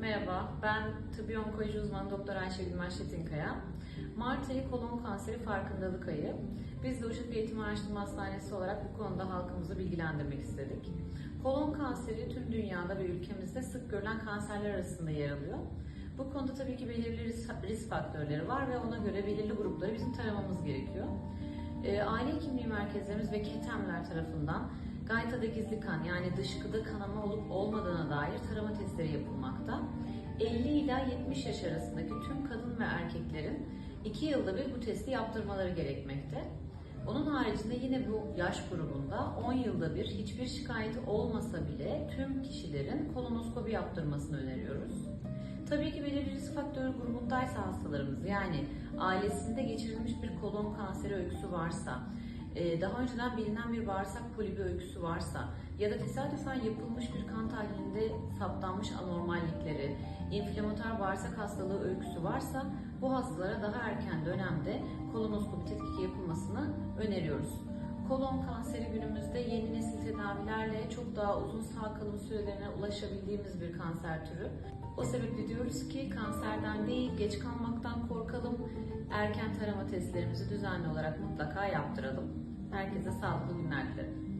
Merhaba, ben tıbbi onkoloji uzmanı Doktor Ayşe Gülmez Çetinkaya. Mart ayı kolon kanseri farkındalık ayı. Biz de Uşak Eğitim Araştırma Hastanesi olarak bu konuda halkımızı bilgilendirmek istedik. Kolon kanseri tüm dünyada ve ülkemizde sık görülen kanserler arasında yer alıyor. Bu konuda tabii ki belirli risk- faktörleri var ve ona göre belirli grupları bizim taramamız gerekiyor. E, aile hekimliği merkezlerimiz ve ketemler tarafından gaytada gizli kan yani dışkıda kanama olup olmadığına dair tarama yapılmakta. 50 ila 70 yaş arasındaki tüm kadın ve erkeklerin 2 yılda bir bu testi yaptırmaları gerekmekte. Onun haricinde yine bu yaş grubunda 10 yılda bir hiçbir şikayeti olmasa bile tüm kişilerin kolonoskopi yaptırmasını öneriyoruz. Tabii ki belirli risk faktörü grubundaysa hastalarımız yani ailesinde geçirilmiş bir kolon kanseri öyküsü varsa, daha önceden bilinen bir bağırsak polibi öyküsü varsa ya da tesadüfen yapılmış bir kan tahlilinde saptanmış anormallikleri, inflamatuar bağırsak hastalığı öyküsü varsa bu hastalara daha erken dönemde kolonoskopi tetkiki yapılmasını öneriyoruz. Kolon kanseri günümüzde yeni nesil tedavilerle çok daha uzun sağ kalım sürelerine ulaşabildiğimiz bir kanser türü. O sebeple diyoruz ki kanserden değil geç kalmaktan korkalım. Erken tarama testlerimizi düzenli olarak mutlaka yaptıralım. Herkese sağlıklı günler dilerim.